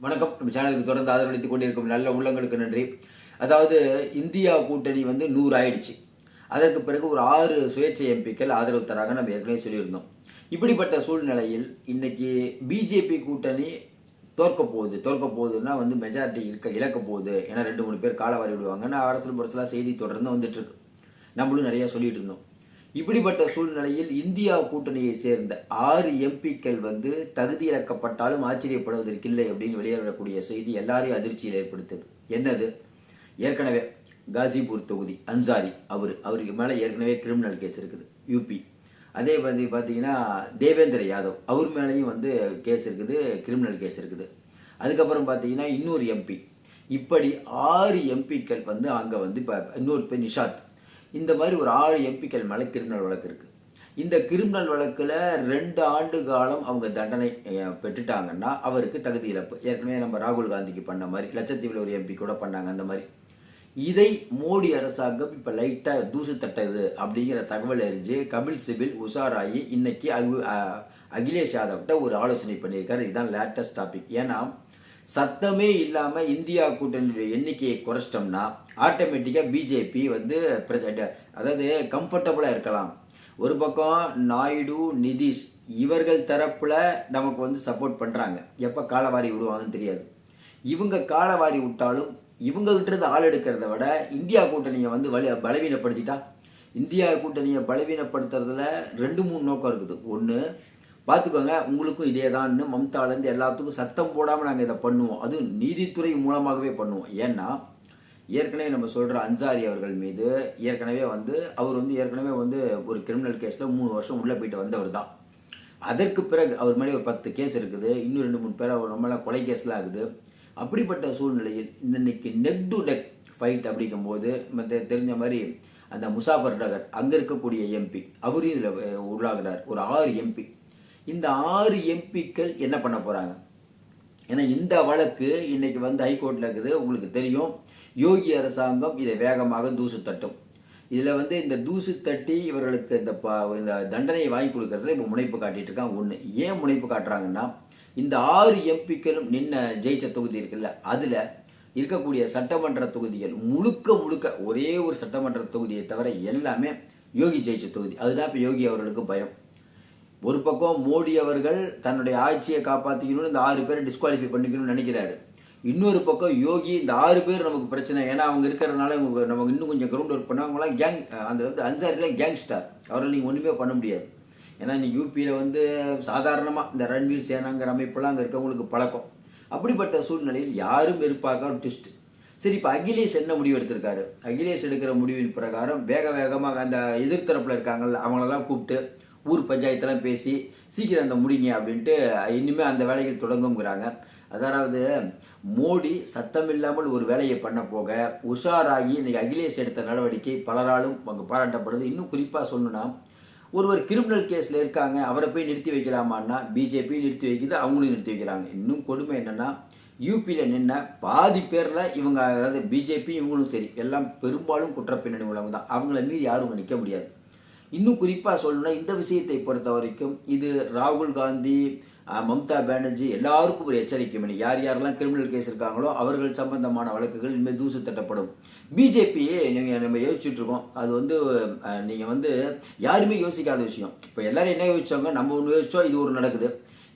வணக்கம். நம்ம சேனலுக்கு தொடர்ந்து ஆதரவளித்துக் கொண்டிருக்கும் நல்ல உள்ளங்களுக்கு நன்றி. அதாவது இந்தியா கூட்டணி வந்து நூறு ஆயிடுச்சு அதற்கு பிறகு ஒரு ஆறு சுயேட்சை எம்பிக்கள் ஆதரவு தராங்க நம்ம ஏற்கனவே சொல்லியிருந்தோம். இப்படிப்பட்ட சூழ்நிலையில் இன்னைக்கு பிஜேபி கூட்டணி தோற்க போகுது. தோற்க போகுதுன்னா வந்து மெஜாரிட்டி இருக்க இழக்க போகுது. ஏன்னா ரெண்டு மூணு பேர் காலவாரி விடுவாங்கன்னு அரசு புரட்சிலாம் செய்தி தொடர்ந்து வந்துட்டு இருக்கு. நம்மளும் நிறைய சொல்லிட்டு இருந்தோம். இப்படிப்பட்ட சூழ்நிலையில் இந்தியா கூட்டணியை சேர்ந்த ஆறு எம்பிக்கள் வந்து தகுதி இழக்கப்பட்டாலும் ஆச்சரியப்படுவதற்கில்லை அப்படின்னு வெளியேறக்கூடிய செய்தி எல்லாரையும் அதிர்ச்சியில் ஏற்படுத்துது. என்னது? ஏற்கனவே காசிபூர் தொகுதி அன்சாரி அவர். அவருக்கு மேலே ஏற்கனவே கிரிமினல் கேஸ் இருக்குது யூபி அதே வந்து பார்த்தீங்கன்னா தேவேந்திர யாதவ் அவர் மேலேயும் வந்து கேஸ் இருக்குது கிரிமினல் கேஸ் இருக்குது. அதுக்கப்புறம் பார்த்தீங்கன்னா இன்னொரு எம்பி இப்படி ஆறு எம்பிக்கள் வந்து அங்கே வந்து இப்போ இன்னொரு பேர் நிஷாத். இந்த மாதிரி ஒரு ஆறு எம்பிக்கள் மேலே கிரிமினல் வழக்கு இருக்குது இந்த கிரிமினல் வழக்கில் ரெண்டு ஆண்டு காலம் அவங்க தண்டனை பெற்றுட்டாங்கன்னா அவருக்கு தகுதி இழப்பு. ஏற்கனவே நம்ம ராகுல் காந்திக்கு பண்ண மாதிரி லட்சத்தீவில் ஒரு எம்பி கூட பண்ணாங்க அந்த மாதிரி. இதை மோடி அரசாங்கம் இப்போ லைட்டாக தூசு தட்டது அப்படிங்கிற தகவல் அறிஞ்சு கபில் சிபில் உஷாராகி இன்னைக்கு அகு அகிலேஷ் யாதவ்கிட்ட ஒரு ஆலோசனை பண்ணியிருக்காரு. இதுதான் லேட்டஸ்ட் டாபிக் ஏன்னா சத்தமே இல்லாமல் இந்தியா கூட்டணியுடைய எண்ணிக்கையை குறைச்சிட்டோம்னா ஆட்டோமேட்டிக்காக பிஜேபி வந்து அதாவது கம்ஃபர்டபுளாக இருக்கலாம். ஒரு பக்கம் நாயுடு நிதிஷ் இவர்கள் தரப்புல நமக்கு வந்து சப்போர்ட் பண்ணுறாங்க எப்போ காலவாரி விடுவாங்கன்னு தெரியாது. இவங்க காலவாரி விட்டாலும் இவங்க கிட்ட ஆள் எடுக்கிறத விட இந்தியா கூட்டணியை வந்து வலி பலவீனப்படுத்திட்டா? இந்தியா கூட்டணியை பலவீனப்படுத்துறதுல ரெண்டு மூணு நோக்கம் இருக்குது. ஒன்று பார்த்துக்கோங்க உங்களுக்கும் இதே தான்னு மம்தாலேருந்து எல்லாத்துக்கும் சத்தம் போடாமல் நாங்கள் இதை பண்ணுவோம். அது நீதித்துறை மூலமாகவே பண்ணுவோம். ஏன்னா ஏற்கனவே நம்ம சொல்கிற அன்சாரி அவர்கள் மீது ஏற்கனவே வந்து அவர் வந்து ஏற்கனவே வந்து ஒரு கிரிமினல் கேஸில் மூணு வருஷம் உள்ளே போயிட்டு வந்தவர் தான். அதற்கு பிறகு அவர் மேலே ஒரு பத்து கேஸ் இருக்குது. இன்னும் ரெண்டு மூணு பேர் அவர் நம்மளால் கொலை கேஸ்லாம் ஆகுது. அப்படிப்பட்ட சூழ்நிலையில் இன்னைக்கு நெக் டு டெக் ஃபைட் அப்படிங்கும்போது மற்ற தெரிஞ்ச மாதிரி அந்த முசாஃபர் நகர் அங்கே இருக்கக்கூடிய எம்பி அவரையும் இதில் உள்ளாகிறார். ஒரு ஆறு எம்பி இந்த ஆறு எம்பிக்கள் என்ன பண்ண போகிறாங்க ஏன்னா இந்த வழக்கு இன்றைக்கி வந்து ஹைகோர்ட்டில் இருக்குது உங்களுக்கு தெரியும். யோகி அரசாங்கம் இதை வேகமாக தூசு தட்டும். இதில் வந்து இந்த தூசு தட்டி இவர்களுக்கு இந்த ப இந்த தண்டனையை வாங்கி கொடுக்கறதுல இப்போ முனைப்பு காட்டிட்டு இருக்காங்க ஒன்று ஏன் முனைப்பு காட்டுறாங்கன்னா இந்த ஆறு எம்பிக்களும் நின்ன ஜெயிச்ச தொகுதி இருக்குல்ல அதில் இருக்கக்கூடிய சட்டமன்ற தொகுதிகள் முழுக்க முழுக்க ஒரே ஒரு சட்டமன்ற தொகுதியை தவிர எல்லாமே யோகி ஜெயிச்ச தொகுதி. அதுதான் இப்போ யோகி அவர்களுக்கு பயம். ஒரு பக்கம் மோடி அவர்கள் தன்னுடைய ஆட்சியை காப்பாற்றிக்கணும்னு இந்த ஆறு பேரை டிஸ்குவாலிஃபை பண்ணிக்கணும்னு நினைக்கிறாரு. இன்னொரு பக்கம் யோகி இந்த ஆறு பேர் நமக்கு பிரச்சனை. ஏன்னா அவங்க இருக்கிறதுனால இவங்க நமக்கு இன்னும் கொஞ்சம் கிரவுண்ட் ஒர்க் பண்ணவங்களாம் கேங் அந்த வந்து அன்சாரிலாம் கேங்ஸ்டார் அவரால் நீங்கள் ஒன்றுமே பண்ண முடியாது. ஏன்னா இன்னைக்கு யூபியில் வந்து சாதாரணமாக இந்த ரன்வீர் சேனாங்கிற அமைப்பெல்லாம் அங்கே இருக்கவங்களுக்கு பழக்கம். அப்படிப்பட்ட சூழ்நிலையில் யாரும் எதிர்பார்க்காத ஒரு ட்விஸ்ட் சரி இப்போ அகிலேஷ் என்ன முடிவு எடுத்திருக்காரு? அகிலேஷ் எடுக்கிற முடிவின் பிரகாரம் வேக வேகமாக அந்த எதிர்த்தரப்பில் இருக்காங்கல்ல அவங்களெல்லாம் கூப்பிட்டு ஊர் பஞ்சாயத்தெல்லாம் பேசி சீக்கிரம் அந்த முடிங்க அப்படின்ட்டு இனிமேல் அந்த வேலைகள் தொடங்குங்கிறாங்க அதாவது மோடி சத்தம் இல்லாமல் ஒரு வேலையை பண்ண போக உஷாராகி இன்னைக்கு அகிலேஷ் எடுத்த நடவடிக்கை பலராலும் அங்கே பாராட்டப்படுது. இன்னும் குறிப்பாக சொல்லணும்னா ஒருவர் கிரிமினல் கேஸில் இருக்காங்க அவரை போய் நிறுத்தி வைக்கலாமான்னா பிஜேபி நிறுத்தி வைக்குது அவங்களும் நிறுத்தி வைக்கிறாங்க. இன்னும் கொடுமை என்னென்னா யூபியில் நின்ன பாதி பேரில் இவங்க அதாவது பிஜேபி இவங்களும் சரி எல்லாம் பெரும்பாலும் குற்றப்பின்னணி உள்ளவங்க தான். அவங்கள மீறி யாரும் நிற்க முடியாது. இன்னும் குறிப்பாக சொல்லணும்னா இந்த விஷயத்தை பொறுத்த வரைக்கும் இது ராகுல் காந்தி மம்தா பானர்ஜி எல்லாருக்கும் ஒரு எச்சரிக்கை மணி. யார் யாரெல்லாம் கிரிமினல் கேஸ் இருக்காங்களோ அவர்கள் சம்பந்தமான வழக்குகள் இனிமேல் தூசு தட்டப்படும். பிஜேபியே நீங்கள் நம்ம யோசிச்சுட்டு இருக்கோம். அது வந்து நீங்கள் வந்து யாருமே யோசிக்காத விஷயம். இப்போ எல்லோரும் என்ன யோசிச்சாங்க? நம்ம ஒன்று யோசிச்சோம் இது ஒரு நடக்குது.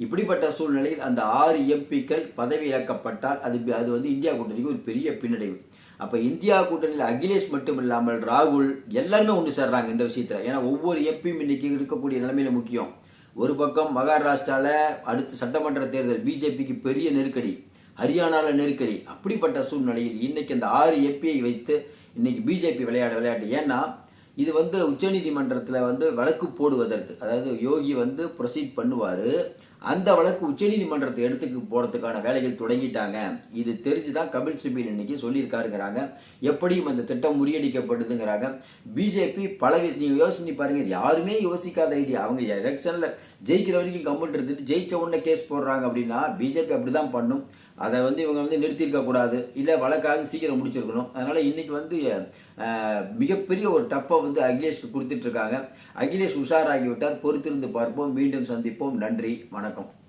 இப்படிப்பட்ட சூழ்நிலையில் அந்த ஆறு எம்பிக்கள் பதவி இழக்கப்பட்டால் அது அது வந்து இந்தியா கூட்டணிக்கு ஒரு பெரிய பின்னடைவு. அப்போ இந்தியா கூட்டணியில் அகிலேஷ் மட்டும் இல்லாமல் ராகுல் எல்லாருமே ஒன்று சேர்றாங்க இந்த விஷயத்தில். ஏன்னா ஒவ்வொரு எம்பியும் இன்னைக்கு இருக்கக்கூடிய நிலைமையில முக்கியம். ஒரு பக்கம் மகாராஷ்டிராவில் அடுத்த சட்டமன்ற தேர்தல் பிஜேபிக்கு பெரிய நெருக்கடி ஹரியானாவில் நெருக்கடி. அப்படிப்பட்ட சூழ்நிலையில் இன்னைக்கு அந்த ஆறு எம்பியை வைத்து இன்னைக்கு பிஜேபி விளையாட விளையாட்டு. ஏன்னா இது வந்து உச்சநீதிமன்றத்தில் வந்து வழக்கு போடுவதற்கு அதாவது யோகி வந்து ப்ரொசீட் பண்ணுவார். அந்த வழக்கு உச்சநீதிமன்றத்தை எடுத்துக்கு போகிறதுக்கான வேலைகள் தொடங்கிட்டாங்க. இது தெரிஞ்சு தான் கபில் சிபில் இன்னைக்கு சொல்லியிருக்காருங்கிறாங்க. எப்படியும் அந்த திட்டம் முறியடிக்கப்படுதுங்கிறாங்க பிஜேபி பல நீங்கள் நீங்க யோசிச்சு பாருங்க யாருமே யோசிக்காத ஐடியா அவங்க எலெக்ஷனில் ஜெயிக்கிற வரைக்கும் கம்மெண்ட் இருந்துட்டு ஜெயிச்ச உடனே கேஸ் போடுறாங்க அப்படின்னா பிஜேபி அப்படி தான் பண்ணும். அதை வந்து இவங்க வந்து நிறுத்தியிருக்கக்கூடாது இல்லை வழக்காக சீக்கிரம் முடிச்சிருக்கணும். அதனால் இன்றைக்கி வந்து மிகப்பெரிய ஒரு டப்பை வந்து அகிலேஷ்க்கு கொடுத்துட்ருக்காங்க அகிலேஷ் உஷாராகிவிட்டார் பொறுத்திருந்து பார்ப்போம். மீண்டும் சந்திப்போம். நன்றி. வணக்கம். tanto.